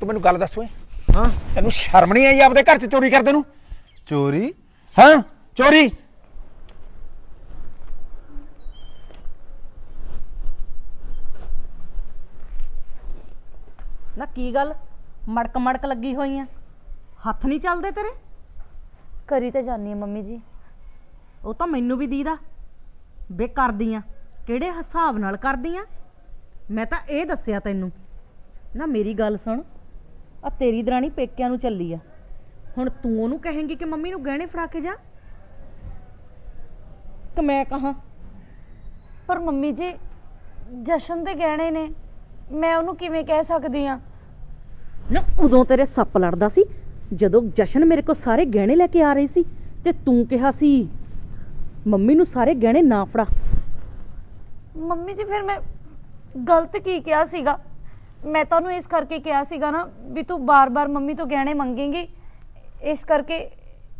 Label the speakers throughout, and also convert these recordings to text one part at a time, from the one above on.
Speaker 1: ਤੂੰ ਮੈਨੂੰ ਗੱਲ ਦੱਸ ਓਏ।
Speaker 2: ਹਾਂ।
Speaker 1: ਤੈਨੂੰ ਸ਼ਰਮ ਨਹੀਂ ਆਈ ਆਪਦੇ ਘਰ 'ਚ ਚੋਰੀ ਕਰਦੇ ਨੂੰ?
Speaker 2: ਚੋਰੀ?
Speaker 1: ਹਾਂ ਚੋਰੀ।
Speaker 3: ਨਾ ਕੀ ਗੱਲ? ਮੜਕ ਮੜਕ ਲੱਗੀ ਹੋਈ ਆ। ਹੱਥ ਨਹੀਂ ਚੱਲਦੇ ਤੇਰੇ?
Speaker 4: ਕਰੀ ਤਾਂ ਜਾਨੀ ਆ ਮੰਮੀ ਜੀ।
Speaker 3: ਉਹ ਤਾਂ ਮੈਨੂੰ ਵੀ ਦੀਦਾ। ਬੇ ਕਰਦੀਆਂ। ਕਿਹੜੇ ਹਿਸਾਬ ਨਾਲ ਕਰਦੀਆਂ? ਮੈਂ ਤਾਂ ਇਹ ਦੱਸਿਆ ਤੈਨੂੰ। ਨਾ ਮੇਰੀ ਗੱਲ ਸੁਣ। ਆ ਤੇਰੀ ਦਰਾਣੀ ਪੇਕਿਆਂ ਨੂੰ ਚੱਲੀ ਆ। ਹੁਣ ਤੂੰ ਉਹਨੂੰ ਕਹੇਂਗੀ ਕਿ ਮੰਮੀ ਨੂੰ ਗਹਿਣੇ ਫੜਾ ਕੇ ਜਾ। ਕਿ ਮੈਂ ਕਹਾਂ
Speaker 4: ਪਰ ਮੰਮੀ ਜੀ ਜਸ਼ਨ ਦੇ ਗਹਿਣੇ ਨੇ। ਮੈਂ ਉਹਨੂੰ ਕਿਵੇਂ ਕਹਿ ਸਕਦੀ ਆ?
Speaker 3: ਨਾ ਉਦੋਂ ਤੇਰੇ ਸੱਪ ਲੜਦਾ ਸੀ ਜਦੋਂ ਜਸ਼ਨ ਮੇਰੇ ਕੋਲ ਸਾਰੇ ਗਹਿਣੇ ਲੈ ਕੇ ਆ ਰਹੀ ਸੀ ਤੇ ਤੂੰ ਕਿਹਾ ਸੀ ਮੰਮੀ ਨੂੰ ਸਾਰੇ ਗਹਿਣੇ ਨਾ ਫੜਾ।
Speaker 4: ਮੰਮੀ ਜੀ ਫਿਰ ਮੈਂ ਗਲਤ ਕੀ ਕਿਹਾ ਸੀਗਾ? ਮੈਂ ਤੁਹਾਨੂੰ ਇਸ ਕਰਕੇ ਕਿਹਾ ਸੀਗਾ ਨਾ ਵੀ ਤੂੰ ਬਾਰ-ਬਾਰ ਮੰਮੀ ਤੋਂ ਗਹਿਣੇ ਮੰਗੇਂਗੀ, ਇਸ ਕਰਕੇ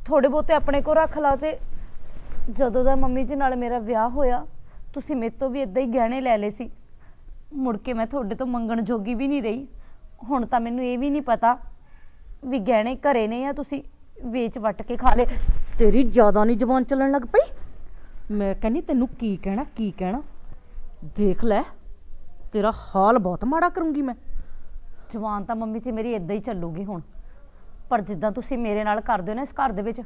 Speaker 4: ਥੋੜੇ ਬਹੁਤੇ ਆਪਣੇ ਕੋਲ ਰੱਖ ਲਾ ਤੇ ਜਦੋਂ ਦਾ ਮੰਮੀ ਜੀ ਨਾਲ ਮੇਰਾ ਵਿਆਹ ਹੋਇਆ, ਤੁਸੀਂ ਮੇਰੇ ਤੋਂ ਵੀ ਇਦਾਂ ਹੀ ਗਹਿਣੇ ਲੈ ਲਏ ਸੀ। ਮੁੜ ਕੇ ਮੈਂ ਤੁਹਾਡੇ ਤੋਂ ਮੰਗਣ ਜੋਗੀ ਵੀ ਨਹੀਂ ਰਹੀ। ਹੁਣ ਤਾਂ ਮੈਨੂੰ ਇਹ ਵੀ ਨਹੀਂ ਪਤਾ ਵੀ ਗਹਿਣੇ ਘਰੇ ਨੇ ਜਾਂ ਤੁਸੀਂ ਵੇਚ ਵੱਟ ਕੇ ਖਾ ਲਏ।
Speaker 3: ਤੇਰੀ ਜ਼ਿਆਦਾ ਨਹੀਂ ਜ਼ਬਾਨ ਚੱਲਣ ਲੱਗ ਪਈ? ਮੈਂ ਕਹਿੰਨੀ ਤੈਨੂੰ ਕੀ ਕਹਿਣਾ ਕੀ ਕਹਿਣਾ? ਦੇਖ ਲੈ। ਤੇਰਾ ਹਾਲ ਬਹੁਤ ਮਾੜਾ ਕਰੂੰਗੀ ਮੈਂ।
Speaker 4: ਜਵਾਨ ਤਾਂ ਮੰਮੀ ਜੀ ਮੇਰੀ ਇਦਾਂ ਹੀ ਚੱਲੂਗੀ ਹੁਣ। ਪਰ ਜਿੱਦਾਂ ਤੁਸੀਂ ਮੇਰੇ ਨਾਲ ਕਰਦੇ ਹੋ ਨਾ ਇਸ ਘਰ ਦੇ ਵਿੱਚ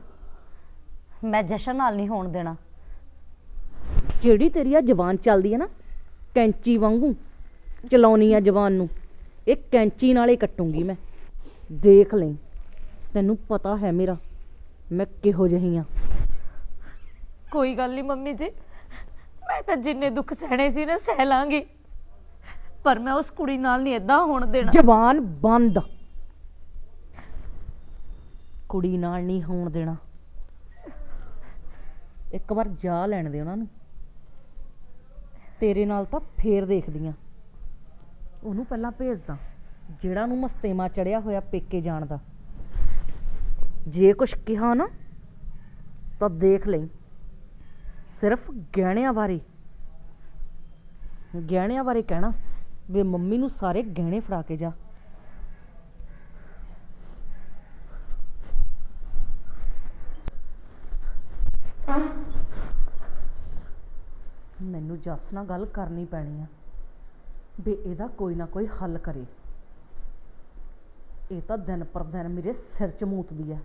Speaker 4: ਮੈਂ ਜਸ਼ਨ ਨਾਲ ਨਹੀਂ ਹੋਣ ਦੇਣਾ।
Speaker 3: ਜਿਹੜੀ ਤੇਰੀ ਆ ਜ਼ਬਾਨ ਚੱਲਦੀ ਹੈ ਨਾ ਕੈਂਚੀ ਵਾਂਗੂ ਚਲਾਉਣੀ ਆ ਜ਼ਬਾਨ ਨੂੰ ਇਹ ਕੈਂਚੀ ਨਾਲ ਹੀ ਕੱਟੂੰਗੀ ਮੈਂ। ਦੇਖ ਲਈ ਤੈਨੂੰ ਪਤਾ ਹੈ ਮੇਰਾ ਮੈਂ ਕਿਹੋ ਜਿਹੀ ਆ।
Speaker 4: ਕੋਈ ਗੱਲ ਨਹੀਂ ਮੰਮੀ ਜੀ ਮੈਂ ਤਾਂ ਜਿੰਨੇ ਦੁੱਖ ਸਹਿਣੇ ਸੀ ਨਾ ਸਹਿ ਲਾਂਗੀ। ਪਰ ਮੈਂ ਉਸ ਕੁੜੀ ਨਾਲ ਨਹੀਂ ਇਦਾਂ ਹੋਣ ਦੇਣਾ।
Speaker 3: ਜ਼ਬਾਨ ਬੰਦ। ਕੁੜੀ ਨਾਲ ਨਹੀਂ ਹੋਣ ਦੇਣਾ। ਇੱਕ ਵਾਰ ਜਾ ਲੈਣ ਦੇ ਉਹਨਾਂ ਨੂੰ। ਤੇਰੇ ਨਾਲ ਤਾਂ ਫੇਰ ਦੇਖਦੀ ਆ ਉਹਨੂੰ ਪਹਿਲਾਂ ਭੇਜਦਾ ਜਿਹੜਾ ਨੂੰ ਮਸਤੇਮਾ ਚੜਿਆ ਹੋਇਆ ਪੇਕੇ ਜਾਣ ਦਾ। ਜੇ ਕੁਛ ਕਿਹਾ ਨਾ, ਤਾਂ ਦੇਖ ਲਈ। ਸਿਰਫ ਗਹਿਣਿਆਂ ਬਾਰੇ। ਗਹਿਣਿਆਂ ਬਾਰੇ ਕਹਿਣਾ। ਵੀ ਮੰਮੀ ਨੂੰ ਸਾਰੇ ਗਹਿਣੇ ਫੜਾ ਕੇ ਜਾ। ਮੈਨੂੰ ਜੱਸ ਨਾਲ ਗੱਲ ਕਰਨੀ ਪੈਣੀ ਆ ਵੀ ਇਹਦਾ ਕੋਈ ਨਾ ਕੋਈ ਹੱਲ ਕਰੇ। ਇਹ ਤਾਂ ਦਿਨ ਪਰ ਦਿਨ ਮੇਰੇ ਸਿਰ ਚ ਮੂਤਦੀ ਆ।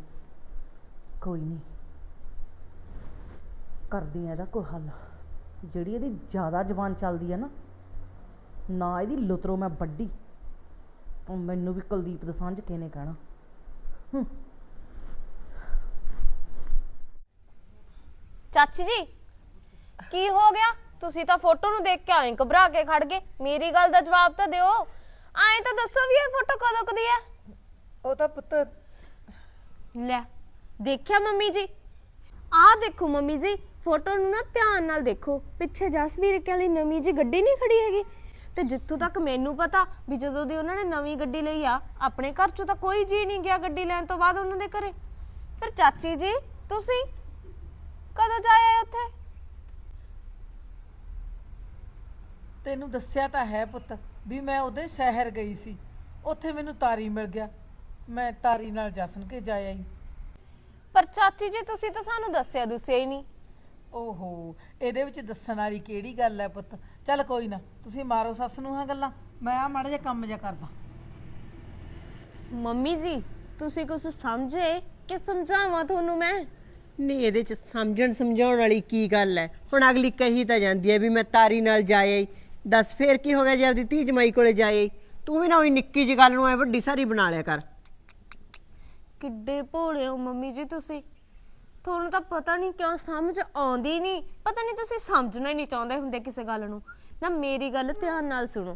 Speaker 3: ਕੋਈ ਨਹੀਂ। ਕਰਦੀ ਆ ਇਹਦਾ ਕੋਈ ਹੱਲ। ਜਿਹੜੀ ਇਹਦੀ ਜ਼ਿਆਦਾ ਜ਼ਬਾਨ ਚੱਲਦੀ ਆ ਨਾ ਨਾ ਇਹਦੀ ਲੁਤਰੋ ਮੈਂ ਵੱਡੀ। ਤਾਂ ਮੈਨੂੰ ਵੀ ਕੁਲਦੀਪ ਦਸਾਂਝ ਕੇ ਨੇ ਕਹਿਣਾ? ਹੂੰ।
Speaker 5: ਚਾਚੀ ਜੀ ਕੀ ਹੋ ਗਿਆ? ਤੁਸੀਂ ਤਾਂ ਫੋਟੋ ਨੂੰ ਦੇਖ ਕੇ ਐਂ ਘਬਰਾ ਕੇ ਖੜ ਗਏ। ਮੇਰੀ ਗੱਲ ਦਾ ਜਵਾਬ ਤਾਂ ਦਿਓ। ਐਂ ਤਾਂ ਦੱਸੋ ਵੀ ਇਹ ਫੋਟੋ ਕਦੋਂ ਕਦੀ ਹੈ?
Speaker 6: ਉਹ ਤਾਂ ਪੁੱਤ
Speaker 5: ਲੈ ਦੇਖਿਆ ਮੰਮੀ ਜੀ? ਆਹ ਦੇਖੋ ਮੰਮੀ ਜੀ ਫੋਟੋ ਨੂੰ ਨਾ ਧਿਆਨ ਨਾਲ ਦੇਖੋ। ਪਿੱਛੇ ਜਸਵੀਰ ਕੇ ਵਾਲੀ ਨਵੀਂ ਜੀ ਗੱਡੀ ਨਹੀਂ ਖੜੀ ਹੈਗੀ। ਤੇ ਜਿੱਥੋਂ ਤੱਕ ਮੈਨੂੰ ਪਤਾ ਵੀ ਜਦੋਂ ਦੀ ਉਹਨਾਂ ਨੇ ਨਵੀਂ ਗੱਡੀ ਲਈ ਆ ਆਪਣੇ ਘਰ ਚੋਂ ਤਾਂ ਕੋਈ ਜੀ ਨਹੀਂ ਗਿਆ ਗੱਡੀ ਲੈਣ ਤੋਂ ਬਾਅਦ ਉਹਨਾਂ ਦੇ ਘਰੇ। ਫਿਰ ਚਾਚੀ ਜੀ ਤੁਸੀਂ ਕਦੋਂ ਜਾਏ ਉੱਥੇ?
Speaker 6: ਤੈਨੂੰ ਦੱਸਿਆ ਤਾਂ ਹੈ ਪੁੱਤ ਵੀ ਮੈਂ ਉਹਦੇ ਸ਼ਹਿਰ ਗਈ ਸੀ। ਉੱਥੇ ਮੈਨੂੰ ਤਾਰੀ ਮਿਲ ਗਿਆ। ਮੈਂ ਤਾਰੀ ਨਾਲ ਜਸਨ ਕੇ ਜਾਇਆ ਹੀ
Speaker 5: ਪਰ ਚਾਚੀ ਜੀ ਤੁਸੀਂ ਤਾਂ ਸਾਨੂੰ ਦੱਸਿਆ ਦੁਸਿਆ ਹੀ ਨਹੀਂ।
Speaker 6: ਓਹੋ ਇਹਦੇ ਵਿੱਚ ਦੱਸਣ ਵਾਲੀ ਕਿਹੜੀ ਗੱਲ ਹੈ ਪੁੱਤ? ਚੱਲ ਕੋਈ ਨਾ ਤੁਸੀਂ ਮਾਰੋ ਸੱਸ ਨੂੰ ਹਾਂ ਗੱਲਾਂ। ਮੈਂ ਆ ਮਾੜਾ ਜਿਹਾ ਕੰਮ ਜਿਹਾ ਕਰਦਾ।
Speaker 5: ਮੰਮੀ ਜੀ ਤੁਸੀਂ ਕੁਝ ਸਮਝੇ ਕਿ ਸਮਝਾਵਾਂ ਤੁਹਾਨੂੰ ਮੈਂ?
Speaker 7: ਨਹੀਂ ਇਹਦੇ ਚ ਸਮਝਣ ਸਮਝਾਉਣ ਵਾਲੀ ਕੀ ਗੱਲ ਹੈ? ਹੁਣ ਅਗਲੀ ਕਹੀ ਤਾਂ ਜਾਂਦੀ ਹੈ ਵੀ ਮੈਂ ਤਾਰੀ ਨਾਲ ਈ ਦੱਸ ਫੇਰ ਕੀ ਹੋ ਗਿਆ ਜੇ ਆਪਦੀ ਧੀ ਜਮਾਈ ਕੋਲੇ ਈ ਤੂੰ ਵੀ ਨਾ ਉਹੀ ਨਿੱਕੀ ਜਿਹੀ ਗੱਲ ਨੂੰ ਐ ਵੱਡੀ ਸਾਰੀ ਬਣਾ ਲਿਆ ਕਰ।
Speaker 5: ਕਿੱਡੇ ਭੋਲੇ ਹੋ ਮੰਮੀ ਜੀ ਤੁਸੀਂ। ਤੁਹਾਨੂੰ ਤਾਂ ਪਤਾ ਨਹੀਂ ਕਿਉਂ ਸਮਝ ਆਉਂਦੀ ਨਹੀਂ। ਪਤਾ ਨਹੀਂ ਤੁਸੀਂ ਸਮਝਣਾ ਹੀ ਨਹੀਂ ਚਾਹੁੰਦੇ ਹੁੰਦੇ ਕਿਸੇ ਗੱਲ ਨੂੰ। ਨਾ ਮੇਰੀ ਗੱਲ ਧਿਆਨ ਨਾਲ ਸੁਣੋ।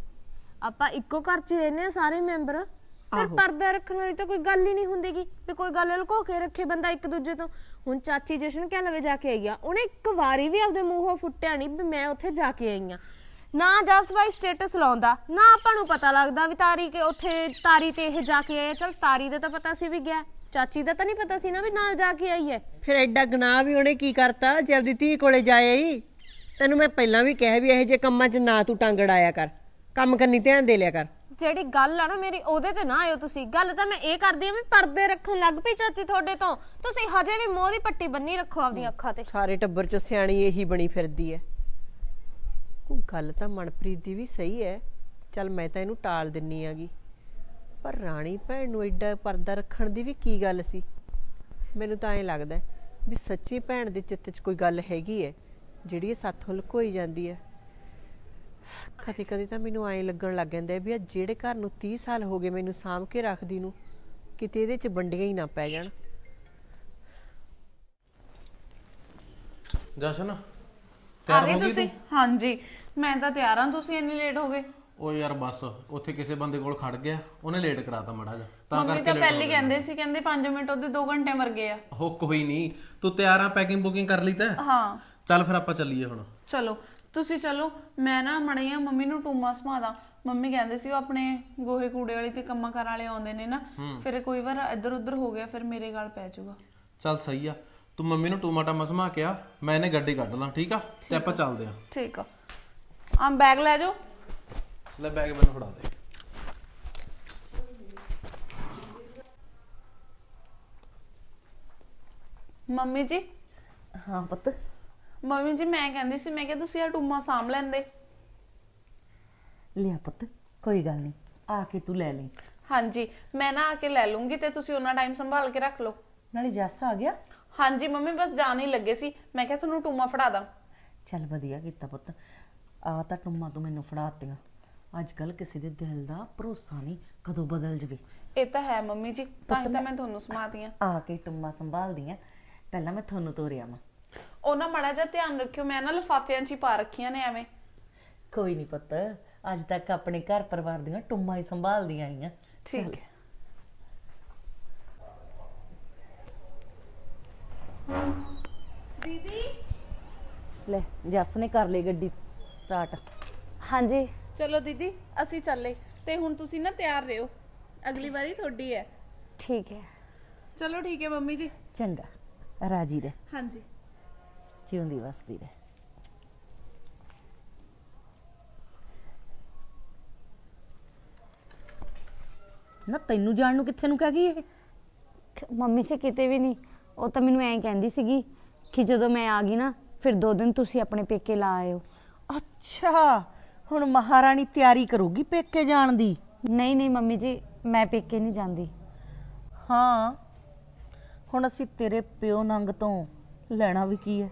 Speaker 5: ਆਪਾਂ ਇੱਕੋ ਘਰ 'ਚ ਰਹਿੰਦੇ ਆ ਸਾਰੇ ਮੈਂਬਰ। ਫਿਰ ਪਰਦਾ ਰੱਖਣ ਵਾਲੀ ਤਾਂ ਕੋਈ ਗੱਲ ਹੀ ਨਹੀਂ ਹੁੰਦੀਗੀ ਵੀ ਕੋਈ ਗੱਲ ਲੁਕੋ ਕੇ ਰੱਖੇ ਬੰਦਾ ਇੱਕ ਦੂਜੇ ਤੋਂ। ਹੁਣ ਚਾਚੀ ਜਸ਼ਨ ਕਹਿ ਲਵੇ ਜਾ ਕੇ ਆਈ ਆ। ਉਹਨੇ ਇੱਕ ਵਾਰੀ ਵੀ ਆਪਦੇ ਮੂੰਹੋਂ ਫੁੱਟਿਆ ਨਹੀਂ ਵੀ ਮੈਂ ਉੱਥੇ ਜਾ ਕੇ ਆਈ ਆ। ਨਾ ਜਸ ਬਾਈ ਸਟੇਟਸ ਲਾਉਂਦਾ ਨਾ ਆਪਾਂ ਨੂੰ ਪਤਾ ਲੱਗਦਾ ਵੀ ਤਾਰੀ ਕੇ ਉੱਥੇ ਤਾਰੀ ਤੇ ਇਹ ਜਾ ਕੇ ਆਇਆ ਚਲ ਤਾਰੀ ਦਾ ਤਾਂ ਪਤਾ ਸੀ ਵੀ ਗਿਆ। ਚਾਚੀ ਦਾ ਤਾਂ ਨਹੀਂ ਪਤਾ ਸੀ ਨਾ ਵੀ ਨਾਲ ਜਾ ਕੇ ਆਈ ਹੈ।
Speaker 7: ਫਿਰ ਐਡਾ ਗੁਨਾਹ ਵੀ ਉਹਨੇ ਕੀ ਕਰਤਾ ਜੇ ਆਪਦੀ ਧੀ ਕੋਲੇ ਜਾਇਆ ਈ ਤੈਨੂੰ ਮੈਂ ਪਹਿਲਾਂ ਵੀ ਕਿਹਾ ਵੀ ਇਹੋ ਜਿਹੇ ਕੰਮਾਂ 'ਚ ਨਾ ਤੂੰ ਟੰਗ ਅੜਾਇਆ ਕਰ। ਕੰਮ ਕਰਨੀ ਧਿਆਨ ਦੇ ਲਿਆ ਕਰ।
Speaker 5: ਜਿਹੜੀ ਗੱਲ ਆ ਨਾ ਮੇਰੀ ਉਹਦੇ ਤੇ ਨਾ ਆਇਓ ਤੁਸੀਂ। ਗੱਲ ਤਾਂ ਮੈਂ ਇਹ ਕਰਦੀ ਆ ਵੀ ਪਰਦੇ ਰੱਖਣ ਲੱਗ ਪਈ ਚਾਚੀ ਤੁਹਾਡੇ ਤੋਂ। ਤੁਸੀਂ ਹਜੇ ਵੀ ਮੋਹ ਦੀ ਪੱਟੀ ਬੰਨੀ ਰੱਖੋ ਆਪਦੀਆਂ ਅੱਖਾਂ ਤੇ।
Speaker 7: ਸਾਰੇ ਟੱਬਰ ਚ ਸਿਆਣੀ ਇਹੀ ਬਣੀ ਫਿਰਦੀ ਐ। ਉਹ ਗੱਲ ਤਾਂ ਮਨਪ੍ਰੀਤ ਦੀ ਵੀ ਸਹੀ ਐ। ਚੱਲ ਮੈਂ ਤਾਂ ਇਹਨੂੰ ਟਾਲ ਦਿੰਨੀ ਆਗੀ। ਪਰ ਰਾਣੀ ਭੈਣ ਨੂੰ ਐਡਾ ਪਰਦਾ ਰੱਖਣ ਦੀ ਵੀ ਕੀ ਗੱਲ ਸੀ? ਮੈਨੂੰ ਤਾਂ ਐਂ ਲੱਗਦਾ ਹੈ ਵੀ ਸੱਚੀ ਭੈਣ ਦੇ ਚਿੱਤ 'ਚ ਕੋਈ ਗੱਲ ਹੈਗੀ ਐ ਜਿਹੜੀ ਇਹ ਸਾਥੋਂ ਲੁਕੋਈ ਜਾਂਦੀ ਐ ਕਦੇ ਕਦੇ ਤਾਂ ਮੈਨੂੰ ਐਂ ਲੱਗਣ ਲੱਗ ਜਾਂਦਾ ਹੈ ਵੀ ਆ ਜਿਹੜੇ ਘਰ ਨੂੰ 30 ਸਾਲ ਹੋ ਗਏ ਮੈਨੂੰ ਸਾਂਭ ਕੇ ਰੱਖਦੀ ਨੂੰ ਕਿਤੇ ਇਹਦੇ 'ਚ ਵੰਡੀਆਂ ਹੀ ਨਾ ਪੈ ਜਾਣ।
Speaker 2: ਜਸ਼ਨ
Speaker 8: ਆ ਗਏ
Speaker 2: ਹੋ
Speaker 8: ਤੁਸੀਂ? ਹਾਂਜੀ ਮੈਂ ਤਾਂ ਤਿਆਰ ਹਾਂ ਤੁਸੀਂ ਇੰਨੀ ਲੇਟ ਹੋ ਗਏ।
Speaker 2: ਉਹ ਯਾਰ ਬਸ ਉੱਥੇ ਕਿਸੇ ਬੰਦੇ ਕੋਲ ਖੜ ਗਿਆ ਉਹਨੇ ਲੇਟ ਕਰਾਤਾ ਮੜਾ ਜਾ ਤਾਂ
Speaker 8: ਮੰਮੀ ਤਾਂ ਪਹਿਲੇ
Speaker 2: ਹੋ।
Speaker 8: ਕਹਿੰਦੇ ਸੀ ਕਹਿੰਦੇ 5 ਮਿੰਟ ਉਹਦੇ 2 ਘੰਟੇ ਮਰ ਗਏ ਆ।
Speaker 2: ਉਹ ਕੋਈ ਨਹੀਂ। ਤੂੰ ਤਿਆਰ ਆ ਪੈਕਿੰਗ ਬੁਕਿੰਗ ਕਰ ਲਈ ਤਾਂ?
Speaker 8: ਹਾਂ।
Speaker 2: ਚੱਲ ਫਿਰ ਆਪਾਂ ਚੱਲੀਏ ਹੁਣ।
Speaker 8: ਚਲੋ ਤੁਸੀਂ ਚਲੋ ਮੈਂ ਨਾ ਮੜੀਆਂ ਮੰਮੀ ਨੂੰ ਟੂਮਾ ਸਮਾਦਾ ਮੰਮੀ ਕਹਿੰਦੇ ਸੀ ਉਹ ਆਪਣੇ ਗੋਹੇ ਕੂੜੇ ਵਾਲੀ ਤੇ ਕੰਮਾਂ ਕਾਰ ਵਾਲੇ ਆਉਂਦੇ ਨੇ ਨਾ ਫਿਰ ਕੋਈ ਵਾਰ ਇੱਧਰ ਉੱਧਰ ਹੋ ਗਿਆ ਫਿਰ ਮੇਰੇ ਗਲ ਪੈ ਜਾਊਗਾ।
Speaker 2: ਚੱਲ ਸਹੀ ਆ। ਤੂੰ ਮੰਮੀ ਨੂੰ ਟੂਮਾ ਮਸਮਾ ਕਿਹਾ ਮੈਂ ਇਹਨੇ ਗੱਡੀ ਕੱਢ ਲਾਂ ਠੀਕ ਆ? ਤੇ ਆਪਾਂ ਚੱਲਦੇ ਆ।
Speaker 8: ਠੀਕ ਆ। ਆ ਬੈਗ ਲੈ ਜਾਓ।
Speaker 2: ਲੈ ਬੈਗ ਮੈਨੂੰ ਫੜਾ ਦੇ।
Speaker 8: ਮੰਮੀ ਜੀ?
Speaker 3: ਹਾਂ ਪੁੱਤ।
Speaker 8: ਮੰਮੀ ਜੀ ਮੈਂ ਕਹਿੰਦੀ ਸੀ ਮੈਂ ਕਿਹਾ ਤੁਸੀਂ ਆ ਟੂਮਾ ਸਾਂਭ ਲੈਂਦੇ।
Speaker 3: ਲਿਆ ਪੁੱਤ ਕੋਈ ਗੱਲ ਨਹੀਂ ਆ ਕੇ ਤੂੰ ਲੈ ਲਈ।
Speaker 8: ਹਾਂਜੀ ਮੈਂ ਨਾ ਆ ਕੇ ਲੈ ਲੂੰਗੀ ਤੇ ਤੁਸੀਂ ਉਹਨਾਂ ਟਾਈਮ ਸੰਭਾਲ ਕੇ ਰੱਖ ਲਓ।
Speaker 3: ਨਾਲੇ ਜੱਸ ਆ ਗਿਆ।
Speaker 8: ਹਾਂਜੀ ਮੰਮੀ ਬਸ ਜਾਣ ਹੀ ਲੱਗੇ ਸੀ। ਮੈਂ ਕਿਹਾ ਤੁਹਾਨੂੰ ਟੂਮਾ ਫੜਾ ਦਾਂ।
Speaker 3: ਚੱਲ ਵਧੀਆ ਕੀਤਾ ਪੁੱਤ ਆ ਤਾਂ ਟੁੰਮਾ ਤੂੰ ਮੈਨੂੰ ਫੜਾਤੀਆਂ। ਅੱਜ ਕੱਲ ਕਿਸੇ ਦੇ ਦਿਲ ਦਾ ਭਰੋਸਾ ਨਹੀਂ ਕਦੋਂ ਬਦਲ ਜਵੇ।
Speaker 8: ਇਹ ਤਾਂ ਹੈ ਮੰਮੀ ਜੀ ਤਾਂ ਹੀ ਤਾਂ ਮੈਂ ਤੁਹਾਨੂੰ ਸਮਾਤੀ ਆ
Speaker 3: ਆ ਕੇ ਟੁੰਮਾ ਸੰਭਾਲਦੀ ਆ ਪਹਿਲਾਂ ਮੈਂ ਤੁਹਾਨੂੰ ਤੋਰਿਆ ਵਾਂ।
Speaker 8: ਉਹ ਨਾ ਮੜਾ ਜਿਹਾ ਧਿਆਨ ਰੱਖਿਓ ਮੈਂ ਨਾ ਲਫਾਫਿਆਂ 'ਚ ਹੀ ਪਾ ਰੱਖੀਆਂ ਨੇ ਐਵੇਂ।
Speaker 3: ਕੋਈ ਨਹੀਂ ਪੁੱਤ ਅੱਜ ਤੱਕ ਆਪਣੇ ਘਰ ਪਰਿਵਾਰ ਦੀਆਂ ਟੁੰਮਾਂ ਹੀ ਸੰਭਾਲਦੀਆਂ ਆਈਆਂ।
Speaker 8: ਠੀਕ ਹੈ।
Speaker 3: ਲੈ ਜੱਸ ਨੇ ਕਰ ਲਈ ਗੱਡੀ ਸਟਾਰਟ
Speaker 5: ਹਾਂਜੀ।
Speaker 8: ਚਲੋ ਦੀਦੀ ਅਸੀਂ ਚੱਲੇ। ਤੇ ਹੁਣ ਤੁਸੀਂ ਨਾ ਤਿਆਰ ਰਹੋ। ਅਗਲੀ ਵਾਰੀ ਤੁਹਾਡੀ ਹੈ।
Speaker 5: ਠੀਕ ਹੈ।
Speaker 8: ਚਲੋ ਠੀਕ ਹੈ ਮੰਮੀ ਜੀ।
Speaker 3: ਚੰਗਾ। ਰਾਜੀ ਰਹਿ।
Speaker 8: ਹਾਂਜੀ।
Speaker 3: ਜਿਉਂਦੀ ਵਸਦੀ ਰਹਿ। ਨਾ ਤੈਨੂੰ ਜਾਣ ਨੂੰ ਕਿੱਥੇ ਨੂੰ ਕਹਿ ਗਈ ਇਹ?
Speaker 4: ਮੰਮੀ ਸੇ ਕਿਤੇ ਵੀ ਨਹੀਂ। ਉਹ ਤਾਂ ਮੈਨੂੰ ਐਂ ਕਹਿੰਦੀ ਸੀਗੀ ਕਿ ਜਦੋਂ ਮੈਂ ਆ ਗਈ ਨਾ ਫਿਰ ਦੋ ਦਿਨ ਤੁਸੀਂ ਆਪਣੇ ਪੇਕੇ ਲਾ ਆਇਓ।
Speaker 3: ਅੱਛਾ। ਹੁਣ ਮਹਾਰਾਣੀ ਤਿਆਰੀ ਕਰੂਗੀ ਪੇਕੇ ਜਾਣ ਦੀ?
Speaker 4: ਨਹੀਂ ਨਹੀਂ ਮੰਮੀ ਜੀ ਮੈਂ ਪੇਕੇ ਨਹੀਂ ਜਾਂਦੀ।
Speaker 3: ਹਾਂ ਹੁਣ ਅਸੀਂ ਤੇਰੇ ਪਿਓ ਨੰਗ ਤੋਂ ਲੈਣਾ ਵੀ ਕੀ ਹੈ?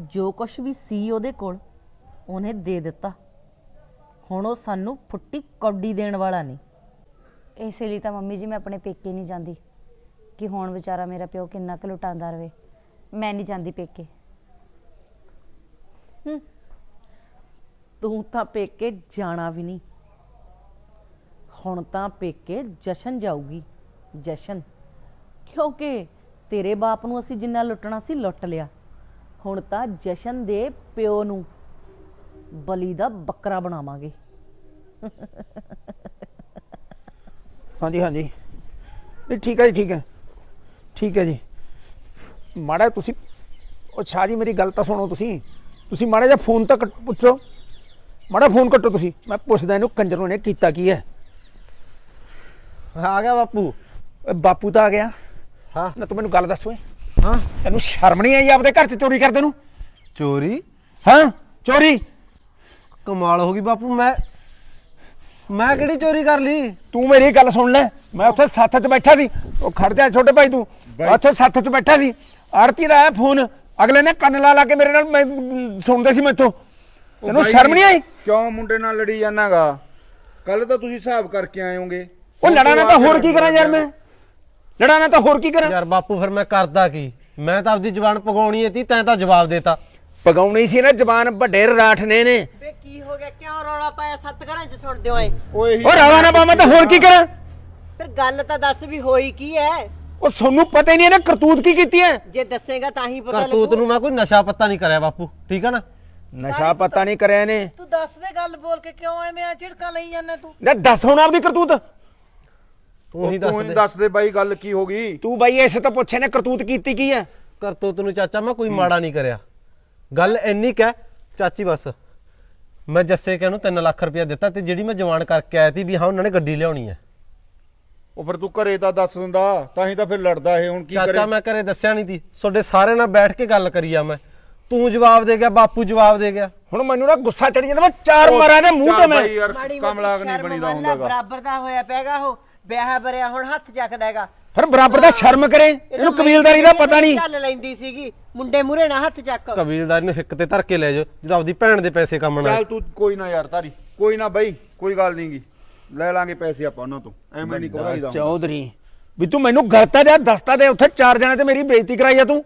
Speaker 3: ਜੋ ਕੁਝ ਵੀ ਸੀ ਉਹਦੇ ਕੋਲ ਉਹਨੇ ਦੇ ਦਿੱਤਾ। ਹੁਣ ਉਹ ਸਾਨੂੰ ਫੁੱਟੀ ਕੌਡੀ ਦੇਣ ਵਾਲਾ ਨਹੀਂ।
Speaker 4: ਇਸੇ ਲਈ ਤਾਂ ਮੰਮੀ ਜੀ ਮੈਂ ਆਪਣੇ ਪੇਕੇ ਨਹੀਂ ਜਾਂਦੀ। ਕਿ ਹੁਣ ਵਿਚਾਰਾ ਮੇਰਾ ਪਿਓ ਕਿੰਨਾ ਕੁ ਲੁਟਾਉਂਦਾ ਰਵੇ। ਮੈਂ ਨਹੀਂ ਜਾਂਦੀ ਪੇਕੇ।
Speaker 3: ਤੂੰ ਤਾਂ ਪੇਕੇ ਜਾਣਾ ਵੀ ਨਹੀਂ। ਹੁਣ ਤਾਂ ਪੇਕੇ ਜਸ਼ਨ ਜਾਊਗੀ, ਜਸ਼ਨ। ਕਿਉਂਕਿ ਤੇਰੇ ਬਾਪ ਨੂੰ ਅਸੀਂ ਜਿੰਨਾ ਲੁੱਟਣਾ ਸੀ, ਲੁੱਟ ਲਿਆ। ਹੁਣ ਤਾਂ ਜਸ਼ਨ ਦੇ ਪਿਓ ਨੂੰ ਬਲੀ ਦਾ ਬੱਕਰਾ ਬਣਾਵਾਂਗੇ।
Speaker 1: ਹਾਂਜੀ ਹਾਂਜੀ। ਨਹੀਂ, ਠੀਕ ਹੈ ਜੀ, ਠੀਕ ਹੈ। ਠੀਕ ਹੈ ਜੀ। ਮਾੜਾ ਤੁਸੀਂ, ਉਹ ਸ਼ਾਹ ਜੀ ਮੇਰੀ ਗੱਲ ਤਾਂ ਸੁਣੋ ਤੁਸੀਂ। ਤੁਸੀਂ ਮਾੜਾ ਜਿਹਾ ਫੋਨ ਤੱਕ ਪੁੱਛੋ। ਮਾੜਾ ਫੋਨ ਕੱਟੋ ਤੁਸੀਂ। ਮੈਂ ਪੁੱਛਦਾ ਇਹਨੂੰ ਕੰਜਰੋਂ ਨੇ ਕੀਤਾ ਕੀ ਹੈ।
Speaker 9: ਆ ਗਿਆ ਬਾਪੂ।
Speaker 1: ਓਏ ਬਾਪੂ ਤਾਂ ਆ ਗਿਆ।
Speaker 9: ਹਾਂ।
Speaker 1: ਨਾ ਤੂੰ ਮੈਨੂੰ ਗੱਲ ਦੱਸ ਓਏ।
Speaker 9: ਹਾਂ।
Speaker 1: ਤੈਨੂੰ ਸ਼ਰਮ ਨਹੀਂ ਆਈ ਆਪਦੇ ਘਰ 'ਚ ਚੋਰੀ ਕਰਦੇ ਨੂੰ?
Speaker 9: ਚੋਰੀ?
Speaker 1: ਹਾਂ ਚੋਰੀ।
Speaker 9: ਕਮਾਲ ਹੋ ਗਈ ਬਾਪੂ ਮੈਂ ਮੈਂ ਕਿਹੜੀ ਚੋਰੀ ਕਰ ਲਈ?
Speaker 1: ਤੂੰ ਮੇਰੀ ਗੱਲ ਸੁਣ ਲੈ। ਮੈਂ ਉੱਥੇ ਸੱਥ 'ਚ ਬੈਠਾ ਸੀ। ਉਹ ਖੜ ਜਾ ਛੋਟੇ ਭਾਈ ਤੂੰ। ਉੱਥੇ ਸੱਥ 'ਚ ਬੈਠਾ ਸੀ। ਆਰਤੀ ਦਾ ਆਇਆ ਫੋਨ। ਅਗਲੇ ਨੇ ਕੰਨ ਲਾ ਲਾ ਕੇ ਮੇਰੇ ਨਾਲ ਸੁਣਦੇ ਸੀ ਮੈਥੋਂ। ਤੈਨੂੰ ਸ਼ਰਮ ਨਹੀਂ ਆਈ?
Speaker 10: ਕਿਉਂ ਮੁੰਡੇ ਨਾਲ ਲੜੀ ਜਾਣਾਗਾ? ਕੱਲ ਤਾਂ ਤੁਸੀਂ ਹਿਸਾਬ ਕਰਕੇ ਆਏ ਹੋਗੇ।
Speaker 1: ਉਹ ਲੜਾਣਾ ਤਾਂ ਹੋਰ ਕੀ ਕਰਾਂ ਯਾਰ ਮੈਂ? ਲੜਾਣਾ ਤਾਂ ਹੋਰ ਕੀ ਕਰਾਂ?
Speaker 9: ਯਾਰ ਬਾਪੂ ਫਿਰ ਮੈਂ ਕਰਦਾ ਕੀ? ਮੈਂ ਤਾਂ ਆਪਦੀ ਜ਼ਬਾਨ ਪਗਾਉਣੀ ਤੀ ਤੈਂ ਤਾਂ ਜਵਾਬ ਦੇਤਾ।
Speaker 1: ਪਗਾਉਣੀ ਸੀ ਨਾ ਜ਼ਬਾਨ ਵੱਡੇ ਰਾਠ ਨੇ। ਨੇ
Speaker 7: ਵੇ ਕੀ ਹੋ ਗਿਆ? ਕਿਉਂ ਰੌਲਾ ਪਾਇਆ? ਸੱਤ ਘਰਾਂ 'ਚ ਸੁਣਦੇ ਓਏ
Speaker 10: ਓਏ ਇਹੀ
Speaker 1: ਉਹ ਰਾਵਾ ਨਾ ਪਾਵਾਂ ਤਾਂ ਹੋਰ ਕੀ ਕਰਾਂ?
Speaker 7: ਫਿਰ ਗੱਲ ਤਾਂ ਦੱਸ ਵੀ ਹੋਈ ਕੀ ਐ?
Speaker 1: ਉਹ ਤੁਹਾਨੂੰ ਪਤਾ ਹੀ ਨਹੀਂ ਇਹਨੇ ਕਰਤੂਤ ਕੀ ਕੀਤੀ ਹੈ
Speaker 7: ਜੇ ਦੱਸੇਗਾ ਤਾਂ ਹੀ ਪਤਾ
Speaker 9: ਕਰਤੂਤ ਨੂੰ ਮੈਂ ਕੋਈ ਨਸ਼ਾ ਪੱਤਾ ਨਹੀਂ ਕਰਿਆ ਬਾਪੂ ਠੀਕ ਆ ਨਾ?
Speaker 1: ਨਸ਼ਾ ਪਤਾ ਨਹੀਂ ਕਰਿਆ ਇਹਨੇ।
Speaker 6: ਤੂੰ ਦੱਸ ਦੇ ਗੱਲ ਬੋਲ ਕੇ ਕਿਉਂ ਐਵੇਂ ਆ? ਝਿੜਕਾਂ ਲਈ ਜਾਂਦਾ ਤੂੰ?
Speaker 1: ਲੈ ਦੱਸ ਹੁਣ ਆਪਦੀ ਕਰਤੂਤ।
Speaker 9: ਤੂੰ ਹੀ
Speaker 10: ਤੂੰ
Speaker 9: ਦੱਸ
Speaker 10: ਹੀ
Speaker 9: ਦੇ।
Speaker 10: ਦੱਸ ਦੇ ਬਾਈ ਗੱਲ ਕੀ ਹੋ ਗਈ।
Speaker 1: ਤੂੰ ਬਾਈ ਐਸੇ ਤਾਂ ਪੁੱਛੇ ਨੇ ਕਰਤੂਤ ਕੀਤੀ ਕੀ ਹੈ
Speaker 9: ਕਰਤੂਤ ਨੂੰ ਚਾਚਾ ਮੈਂ ਕੋਈ ਮਾੜਾ ਨਹੀਂ ਕਰਿਆ। ਗੱਲ ਇੰਨੀ ਕਹਿ ਚਾਚੀ ਬਸ ਮੈਂ ਜੱਸੇ ਕਿ ਨੂੰ 3 ਲੱਖ ਰੁਪਇਆ ਦਿੱਤਾ ਤੇ ਜਿਹੜੀ ਮੈਂ ਜਵਾਨ ਕਰਕੇ ਆਇਆ ਸੀ ਵੀ ਹਾਂ ਉਹਨਾਂ ਨੇ ਗੱਡੀ ਲਿਆਉਣੀ ਹੈ
Speaker 10: ਉਹ ਫਿਰ ਤੂੰ ਘਰੇ ਤਾਂ ਦੱਸ ਦਿੰਦਾ ਤਾਂ ਹੀ ਤਾਂ ਫਿਰ ਲੜਦਾ ਇਹ ਹੁਣ ਕੀ
Speaker 9: ਚਾਚਾ
Speaker 10: ਕਰੇ।
Speaker 9: ਮੈਂ ਘਰੇ ਦੱਸਿਆ ਨਹੀਂ ਸੀ। ਤੁਹਾਡੇ ਸਾਰੇ ਨਾਲ ਬੈਠ ਕੇ ਗੱਲ ਕਰੀ ਆ ਮੈਂ। ਤੂੰ ਜਵਾਬ ਦੇ ਗਿਆ ਬਾਪੂ ਜਵਾਬ ਦੇ ਗਿਆ।
Speaker 1: ਹੁਣ ਮੈਨੂੰ ਨਾ ਗੁੱਸਾ ਚੜੀ ਜਾਂਦਾ ਮੈਂ ਚਾਰ ਮਾਰਾਂ ਦੇ ਮੂੰਹ ਤੇ ਮੈਂ
Speaker 10: ਬਾਈ ਯਾਰ
Speaker 7: ਮਾੜੀ
Speaker 10: ਕਮਲਾ
Speaker 7: ਮੋਟੀ
Speaker 10: ਨਹੀਂ
Speaker 7: ਸ਼ਰਮ
Speaker 10: ਬਣੀਦਾ
Speaker 7: ਮੰਨ ਲੈ,
Speaker 10: ਹੁੰਦਾਗਾ
Speaker 7: ਬਰਾਬਰ ਦਾ ਹੋਇਆ ਪੈਗਾ ਉਹ ਵਿਆਹ ਬਰਿਆ ਹੁਣ ਹੱਥ ਚੱਕਦਾ ਹੈਗਾ।
Speaker 1: ਫਿਰ ਬਰਾਬਰ ਦਾ ਸ਼ਰਮ ਕਰੇ ਇਹਨੂੰ ਕਬੀਲਦਾਰੀ ਦਾ ਪਤਾ ਨਹੀਂ।
Speaker 7: ਚੱਲ ਲੈਂਦੀ ਸੀਗੀ ਮੁੰਡੇ ਮੂਰੇ ਨਾ ਹੱਥ ਚੱਕ।
Speaker 9: ਕਬੀਲਦਾਰੀ ਨੂੰ ਹਿੱਕ ਤੇ ਧਰ ਕੇ ਲੈ ਜਾਓ ਜਦੋਂ ਆਪਦੀ ਭੈਣ ਦੇ ਪੈਸੇ ਕੰਮ ਨਾ
Speaker 10: ਚੱਲ ਤੂੰ ਕੋਈ ਨਾ ਯਾਰ ਤਾਰੀ ਕੋਈ ਨਾ ਬਾਈ ਕੋਈ ਗੱਲ ਨਹੀਂਗੀ ਲੈ ਲਾਂਗੇ ਪੈਸੇ ਆਪਾਂ ਉਹਨਾਂ ਤੋਂ ਐਵੇਂ ਨਹੀਂ ਘਬਰਾਈਦਾ ਹੁੰਦਾ।
Speaker 1: ਚੌਧਰੀ ਵੀ ਤੂੰ ਮੈਨੂੰ ਗਲਤਾ ਦੇ ਦਸਤਾ ਦੇ ਉੱਥੇ ਚਾਰ ਜਣੇ ਤੇ ਮੇਰੀ ਬੇਇੱਜ਼ਤੀ ਕਰਾਈ ਆ ਤੂੰ।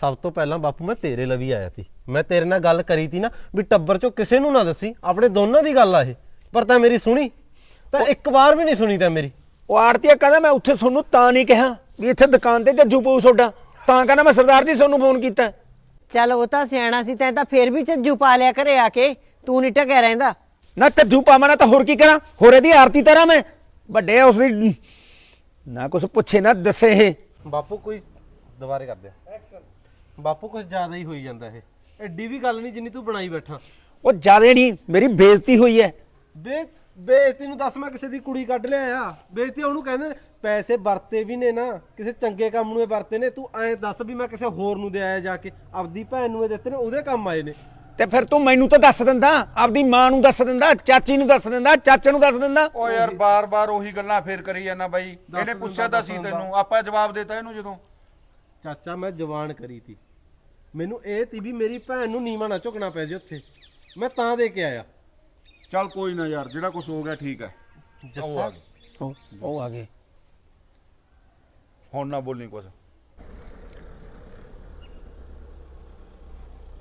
Speaker 9: ਸਭ ਤੋਂ ਪਹਿਲਾਂ ਬਾਪੂ ਮੈਂ ਤੇਰੇ ਲਈ ਆਇਆ ਸੀ। ਮੈਂ ਤੇਰੇ ਨਾਲ ਗੱਲ ਕਰੀ ਤੀ ਨਾ ਵੀ ਟੱਬਰ ਚੋਂ ਕਿਸੇ ਨੂੰ ਨਾ ਦੱਸੀ। ਆਪਣੇ ਦੋਨਾਂ ਦੀ ਗੱਲ ਆ ਇਹ। ਪਰ ਤਾਂ ਮੇਰੀ ਸੁਣੀ। ਤਾਂ ਇੱਕ ਵਾਰ ਵੀ ਨਹੀਂ ਸੁਣੀ ਤਾਂ ਮੇਰੀ।
Speaker 1: ਉਹ ਆੜਤੀਆ ਕਹਿੰਦਾ ਮੈਂ ਉੱਥੇ ਤੁਹਾਨੂੰ ਤਾਂ ਨਹੀਂ ਕਿਹਾ ਵੀ ਇੱਥੇ ਦੁਕਾਨ ਤੇ ਜੱਜੂ ਪਊ ਤੁਹਾਡਾ ਤਾਂ ਕਹਿੰਦਾ ਮੈਂ ਸਰਦਾਰ ਜੀ ਤੁਹਾਨੂੰ ਫੋਨ ਕੀਤਾ।
Speaker 7: ਚੱਲ ਉਹ ਤਾਂ ਸਿਆਣਾ ਸੀ ਤੈਂ ਤਾਂ ਫੇਰ ਵੀ ਝੱਜੂ ਪਾ ਲਿਆ ਘਰੇ ਆ ਕੇ। ਤੂੰ ਨਹੀਂ ਟਕਿਆ ਰਹਿੰਦਾ।
Speaker 1: ਨਾ ਜੱਜੂ ਪਾਵਾਂ ਨਾ ਤਾਂ ਹੋਰ ਕੀ ਕਰਾਂ? ਹੋਰ ਇਹਦੀ ਆਰਤੀ ਤਰਾਂ ਮੈਂ। ਵੱਡੇ ਉਸ ਦੀ ਨਾ ਕੁਛ ਪੁੱਛੇ ਨਾ ਦੱਸੇ ਇਹ।
Speaker 9: ਬਾਪੂ ਕੋਈ ਦੁਬਾਰੇ ਕਰ ਦੇ ਬਾਪੂ ਕੁਝ ਜ਼ਿਆਦਾ ਹੀ ਹੋਈ ਜਾਂਦਾ ਇਹ। ਐਡੀ ਵੀ ਗੱਲ ਨਹੀਂ ਜਿੰਨੀ ਤੂੰ ਬਣਾਈ ਬੈਠਾ।
Speaker 1: ਉਹ ਜਿਆਦੇ ਨਹੀਂ ਮੇਰੀ ਬੇਇੱਜ਼ਤੀ ਹੋਈ ਹੈ।
Speaker 9: ਬੇ ਬੇਇੱਜ਼ਤੀ ਨੂੰ ਦੱਸ ਮੈਂ ਕਿਸੇ ਦੀ ਕੁੜੀ ਕੱਢ ਲਿਆ ਆ ਬੇਇੱਜ਼ਤੀ ਉਹਨੂੰ ਕਹਿੰਦੇ ਨੇ ਪੈਸੇ ਵਰਤੇ ਵੀ ਨੇ ਨਾ ਕਿਸੇ ਚੰਗੇ ਕੰਮ ਨੂੰ ਇਹ ਵਰਤੇ ਨੇ ਤੂੰ ਐਂ ਦੱਸ ਵੀ ਮੈਂ ਕਿਸੇ ਹੋਰ ਨੂੰ ਦੇ ਆਇਆ ਜਾ ਕੇ ਆਪਦੀ ਭੈਣ ਨੂੰ ਇਹ ਦਿੱਤੇ ਨੇ ਉਹਦੇ ਕੰਮ ਆਏ ਨੇ।
Speaker 1: ਤੇ ਫਿਰ ਤੂੰ ਮੈਨੂੰ ਤਾਂ ਦੱਸ ਦਿੰਦਾ ਆਪਦੀ ਮਾਂ ਨੂੰ ਦੱਸ ਦਿੰਦਾ ਚਾਚੀ ਨੂੰ ਦੱਸ ਦਿੰਦਾ ਚਾਚੇ ਨੂੰ ਦੱਸ ਦਿੰਦਾ।
Speaker 10: ਓ ਯਾਰ ਬਾਰ-ਬਾਰ ਉਹੀ ਗੱਲਾਂ ਫੇਰ ਕਰੀ ਜਾਂਦਾ ਬਾਈ। ਇਹਨੇ ਪੁੱਛਿਆ ਤਾਂ ਸੀ ਤੈਨੂੰ ਆਪਾਂ ਜਵਾਬ ਦੇਤਾ ਇਹਨੂੰ ਜਦੋਂ।
Speaker 9: ਚਾਚਾ ਮੈਂ ਜਵਾਨ ਕਰੀ ਤੀ। ਮੈਨੂੰ ਇਹ ਤੀ ਵੀ ਮੇਰੀ ਭੈਣ ਨੂੰ ਨੀਵਾਂ ਨਾ ਝੁਕਣਾ ਪੈ ਜੇ ਉੱਥੇ। ਮੈਂ ਤਾਂ ਦੇ ਕੇ ਆਇਆ।
Speaker 10: ਚੱਲ ਕੋਈ ਨਾ ਯਾਰ ਜਿਹੜਾ ਕੁਝ ਹੋ ਗਿਆ ਠੀਕ ਹੈ। ਉਹ ਆ ਗਏ।
Speaker 1: ਉਹ ਉਹ ਆ ਗਏ।
Speaker 10: ਹੁਣ ਨਾ ਬੋਲੀ ਕੁਝ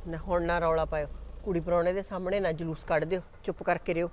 Speaker 7: ਨਾ ਹੁਣ ਨਾ ਰੌਲਾ ਪਾਇਓ। ਕੁੜੀ ਪਰੌਣੇ ਦੇ ਸਾਹਮਣੇ ਨਾ ਜਲੂਸ ਕੱਢ ਦਿਓ। ਚੁੱਪ ਕਰਕੇ ਰਿਓ।